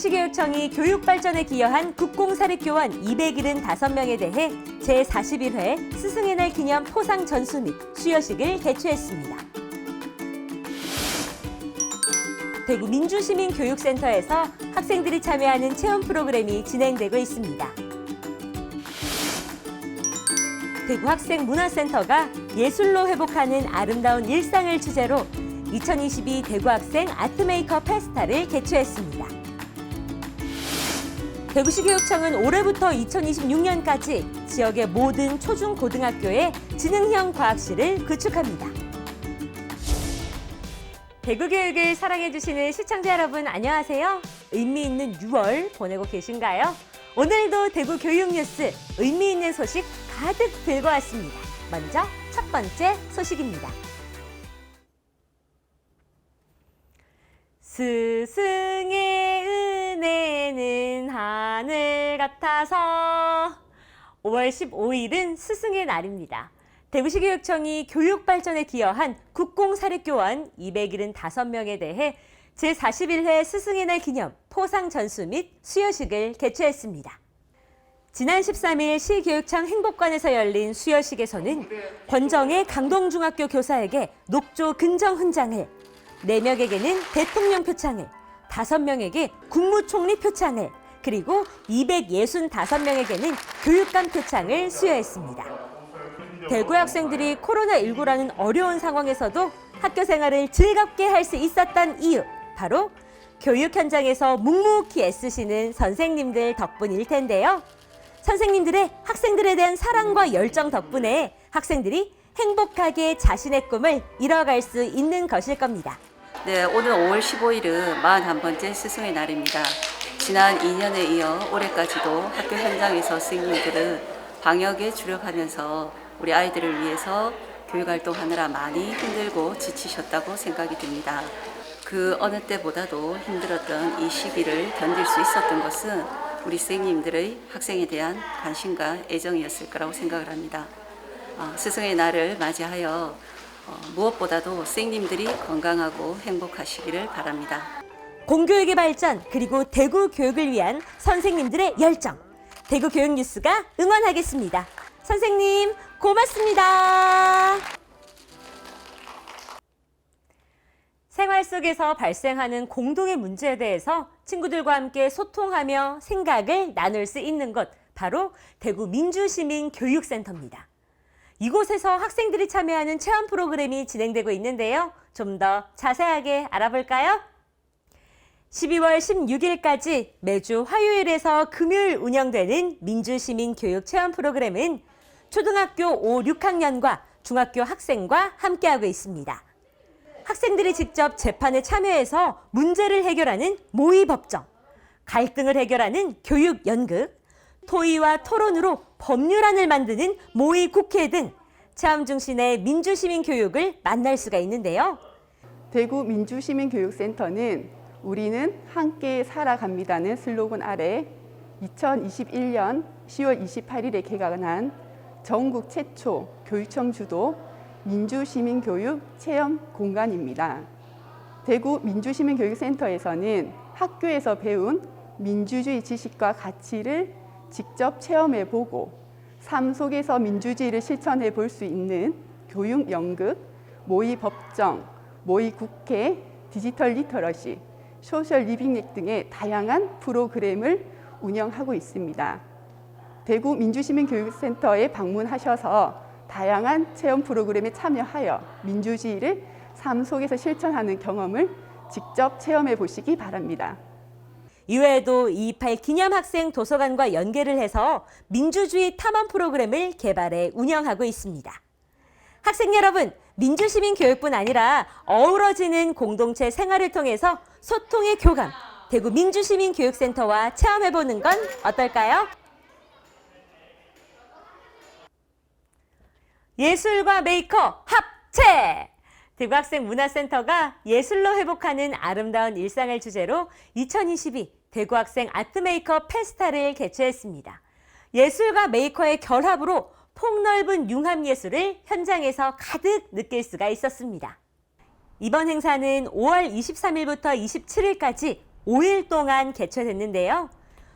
대구시교육청이 교육 발전에 기여한 국공사립교원 275명에 대해 제41회 스승의 날 기념 포상 전수 및 수여식을 개최했습니다. 대구 민주시민교육센터에서 학생들이 참여하는 체험 프로그램이 진행되고 있습니다. 대구 학생문화센터가 예술로 회복하는 아름다운 일상을 주제로 2022 대구 학생 아트메이커 페스타를 개최했습니다. 대구시 교육청은 올해부터 2026년까지 지역의 모든 초중 고등학교에 지능형 과학실을 구축합니다. 대구 교육을 사랑해주시는 시청자 여러분 안녕하세요. 의미 있는 6월 보내고 계신가요? 오늘도 대구 교육 뉴스 의미 있는 소식 가득 들고 왔습니다. 먼저 첫 번째 소식입니다. 스승의 은혜는 하늘 같아서 5월 15일은 스승의 날입니다. 대구시 교육청이 교육 발전에 기여한 국공사립교원 275명에 대해 제41회 스승의 날 기념 포상 전수 및 수여식을 개최했습니다. 지난 13일 시교육청 행복관에서 열린 수여식에서는 권정의 강동중학교 교사에게 녹조 근정 훈장을, 4명에게는 대통령 표창을, 5명에게 국무총리 표창을, 그리고 265명에게는 교육감 표창을 수여했습니다. 대구 학생들이 코로나19라는 어려운 상황에서도 학교 생활을 즐겁게 할 수 있었던 이유, 바로 교육 현장에서 묵묵히 애쓰시는 선생님들 덕분일 텐데요. 선생님들의 학생들에 대한 사랑과 열정 덕분에 학생들이 행복하게 자신의 꿈을 이뤄갈 수 있는 것일 겁니다. 네, 오늘 5월 15일은 41번째 스승의 날입니다. 지난 2년에 이어 올해까지도 학교 현장에서 스님들은 방역에 주력하면서 우리 아이들을 위해서 교육 활동하느라 많이 힘들고 지치셨다고 생각이 듭니다. 그 어느 때보다도 힘들었던 이 시기를 견딜 수 있었던 것은 우리 선생님들의 학생에 대한 관심과 애정이었을 거라고 생각을 합니다. 어, 스승의 날을 맞이하여 어, 무엇보다도 선생님들이 건강하고 행복하시기를 바랍니다. 공교육의 발전 그리고 대구 교육을 위한 선생님들의 열정. 대구 교육 뉴스가 응원하겠습니다. 선생님 고맙습니다. 생활 속에서 발생하는 공동의 문제에 대해서 친구들과 함께 소통하며 생각을 나눌 수 있는 곳 바로 대구 민주시민교육센터입니다. 이곳에서 학생들이 참여하는 체험 프로그램이 진행되고 있는데요. 좀 더 자세하게 알아볼까요? 12월 16일까지 매주 화요일에서 금요일 운영되는 민주시민 교육 체험 프로그램은 초등학교 5, 6학년과 중학교 학생과 함께하고 있습니다. 학생들이 직접 재판에 참여해서 문제를 해결하는 모의 법정, 갈등을 해결하는 교육 연극, 토의와 토론으로 법률안을 만드는 모의 국회 등 체험 중심의 민주시민 교육을 만날 수가 있는데요. 대구 민주시민교육센터는 우리는 함께 살아갑니다는 슬로건 아래 2021년 10월 28일에 개관한 전국 최초 교육청 주도 민주시민교육 체험 공간입니다. 대구 민주시민교육센터에서는 학교에서 배운 민주주의 지식과 가치를 직접 체험해 보고 삶 속에서 민주주의를 실천해 볼 수 있는 교육 연극, 모의 법정, 모의 국회, 디지털 리터러시, 소셜 리빙렉 등의 다양한 프로그램을 운영하고 있습니다. 대구 민주시민교육센터에 방문하셔서 다양한 체험 프로그램에 참여하여 민주주의를 삶 속에서 실천하는 경험을 직접 체험해 보시기 바랍니다. 이외에도 228 기념학생 도서관과 연계를 해서 민주주의 탐험 프로그램을 개발해 운영하고 있습니다. 학생 여러분, 민주시민 교육뿐 아니라 어우러지는 공동체 생활을 통해서 소통의 교감, 대구 민주시민 교육센터와 체험해보는 건 어떨까요? 예술과 메이커 합체! 대구학생 문화센터가 예술로 회복하는 아름다운 일상을 주제로 2022 대구 학생 아트메이커 페스타를 개최했습니다. 예술과 메이커의 결합으로 폭넓은 융합 예술을 현장에서 가득 느낄 수가 있었습니다. 이번 행사는 5월 23일부터 27일까지 5일 동안 개최됐는데요.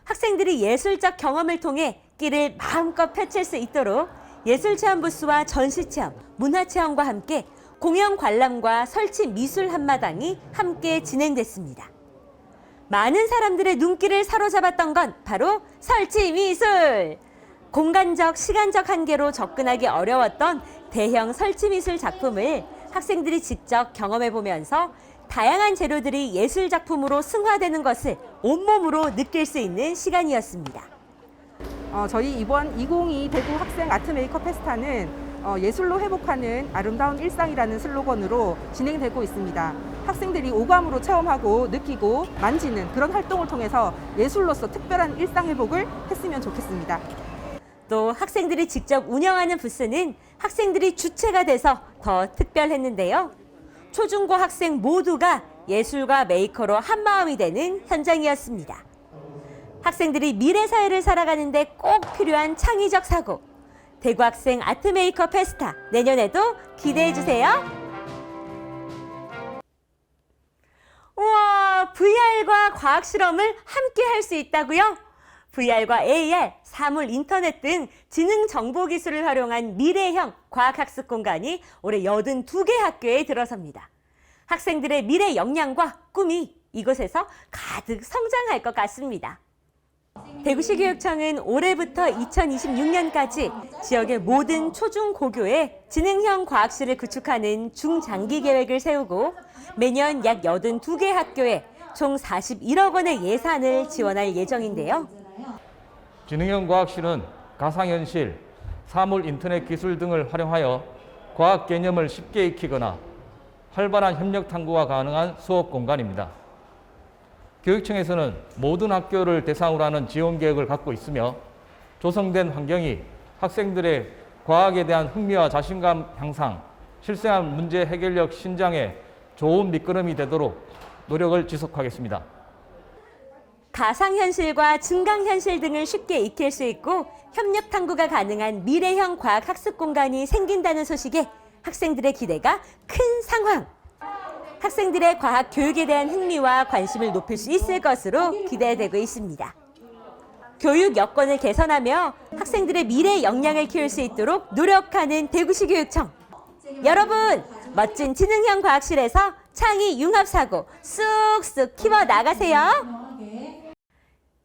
학생들이 예술적 경험을 통해 끼를 마음껏 펼칠 수 있도록 예술 체험 부스와 전시 체험, 문화 체험과 함께 공연 관람과 설치 미술 한마당이 함께 진행됐습니다. 많은 사람들의 눈길을 사로잡았던 건 바로 설치 미술! 공간적, 시간적 한계로 접근하기 어려웠던 대형 설치 미술 작품을 학생들이 직접 경험해 보면서 다양한 재료들이 예술 작품으로 승화되는 것을 온몸으로 느낄 수 있는 시간이었습니다. 어, 저희 이번 2022 대구 학생 아트 메이커 페스타는 어, 예술로 회복하는 아름다운 일상이라는 슬로건으로 진행되고 있습니다. 학생들이 오감으로 체험하고 느끼고 만지는 그런 활동을 통해서 예술로서 특별한 일상 회복을 했으면 좋겠습니다. 또 학생들이 직접 운영하는 부스는 학생들이 주체가 돼서 더 특별했는데요. 초중고 학생 모두가 예술과 메이커로 한마음이 되는 현장이었습니다. 학생들이 미래 사회를 살아가는데 꼭 필요한 창의적 사고. 대구 학생 아트 메이커 페스타 내년에도 기대해 주세요. 우와, VR과 과학 실험을 함께 할 수 있다고요? VR과 AR, 사물 인터넷 등 지능 정보 기술을 활용한 미래형 과학학습 공간이 올해 82개 학교에 들어섭니다. 학생들의 미래 역량과 꿈이 이곳에서 가득 성장할 것 같습니다. 대구시 교육청은 올해부터 2026년까지 지역의 모든 초중 고교에 지능형 과학실을 구축하는 중장기 계획을 세우고 매년 약 82개 학교에 총 41억 원의 예산을 지원할 예정인데요. 지능형 과학실은 가상현실, 사물 인터넷 기술 등을 활용하여 과학 개념을 쉽게 익히거나 활발한 협력 탐구가 가능한 수업 공간입니다. 교육청에서는 모든 학교를 대상으로 하는 지원 계획을 갖고 있으며 조성된 환경이 학생들의 과학에 대한 흥미와 자신감 향상, 실생활 문제 해결력 신장에 좋은 밑거름이 되도록 노력을 지속하겠습니다. 가상현실과 증강현실 등을 쉽게 익힐 수 있고 협력 탐구가 가능한 미래형 과학 학습 공간이 생긴다는 소식에 학생들의 기대가 큰 상황. 학생들의 과학 교육에 대한 흥미와 관심을 높일 수 있을 것으로 기대되고 있습니다. 교육 여건을 개선하며 학생들의 미래 역량을 키울 수 있도록 노력하는 대구시 교육청. 여러분, 멋진 지능형 과학실에서 창의 융합 사고 쑥쑥 키워 나가세요.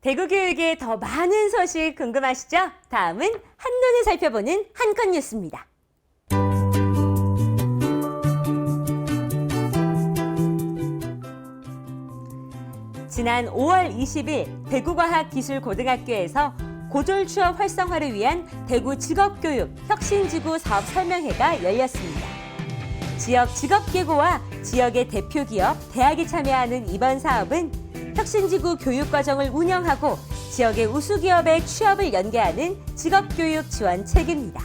대구 교육의 더 많은 소식 궁금하시죠? 다음은 한눈에 살펴보는 한컷 뉴스입니다. 지난 5월 20일 대구과학기술고등학교에서 고졸 취업 활성화를 위한 대구 직업교육 혁신지구 사업 설명회가 열렸습니다. 지역 직업계고와 지역의 대표 기업, 대학이 참여하는 이번 사업은 혁신지구 교육과정을 운영하고 지역의 우수기업의 취업을 연계하는 직업교육 지원 체계입니다.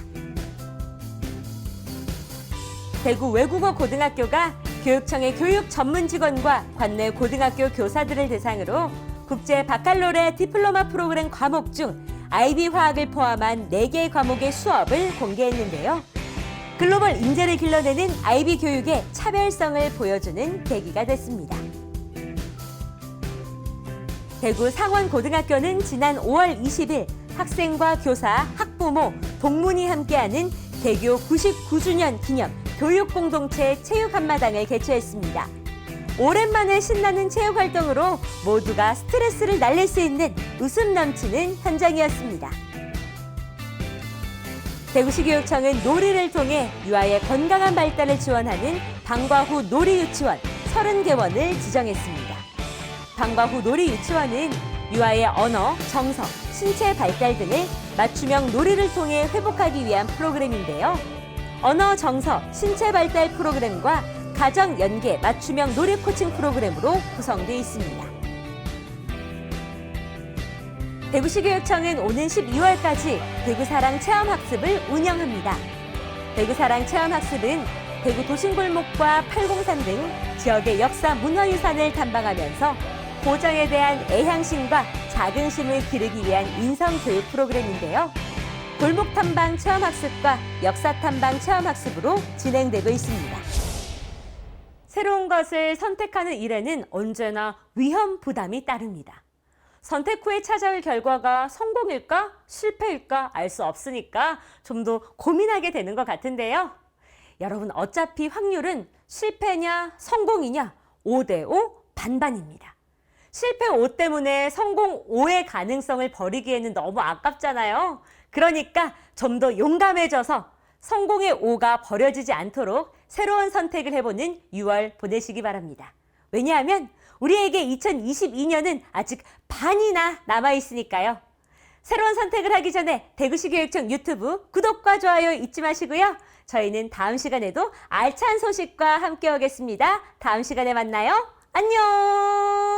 대구 외국어 고등학교가 교육청의 교육 전문 직원과 관내 고등학교 교사들을 대상으로 국제 바칼로레 디플로마 프로그램 과목 중 IB 화학을 포함한 4개 과목의 수업을 공개했는데요. 글로벌 인재를 길러내는 IB 교육의 차별성을 보여주는 계기가 됐습니다. 대구 상원고등학교는 지난 5월 20일 학생과 교사, 학부모, 동문이 함께하는 개교 99주년 기념 교육공동체 체육 한마당을 개최했습니다. 오랜만에 신나는 체육 활동으로 모두가 스트레스를 날릴 수 있는 웃음 넘치는 현장이었습니다. 대구시 교육청은 놀이를 통해 유아의 건강한 발달을 지원하는 방과 후 놀이 유치원 30개원을 지정했습니다. 방과 후 놀이 유치원은 유아의 언어, 정서, 신체 발달 등을 맞춤형 놀이를 통해 회복하기 위한 프로그램인데요. 언어 정서, 신체 발달 프로그램과 가정 연계 맞춤형 놀이 코칭 프로그램으로 구성되어 있습니다. 대구시 교육청은 오는 12월까지 대구사랑 체험학습을 운영합니다. 대구사랑 체험학습은 대구 도심골목과 팔공산 등 지역의 역사 문화유산을 탐방하면서 고정에 대한 애향심과 자긍심을 기르기 위한 인성교육 프로그램인데요. 골목 탐방 체험 학습과 역사 탐방 체험 학습으로 진행되고 있습니다. 새로운 것을 선택하는 일에는 언제나 위험 부담이 따릅니다. 선택 후에 찾아올 결과가 성공일까 실패일까 알 수 없으니까 좀 더 고민하게 되는 것 같은데요. 여러분 어차피 확률은 실패냐 성공이냐 5대5 반반입니다. 실패 5 때문에 성공 5의 가능성을 버리기에는 너무 아깝잖아요. 그러니까 좀 더 용감해져서 성공의 5가 버려지지 않도록 새로운 선택을 해보는 6월 보내시기 바랍니다. 왜냐하면 우리에게 2022년은 아직 반이나 남아있으니까요. 새로운 선택을 하기 전에 대구시 교육청 유튜브 구독과 좋아요 잊지 마시고요. 저희는 다음 시간에도 알찬 소식과 함께 오겠습니다. 다음 시간에 만나요. 안녕!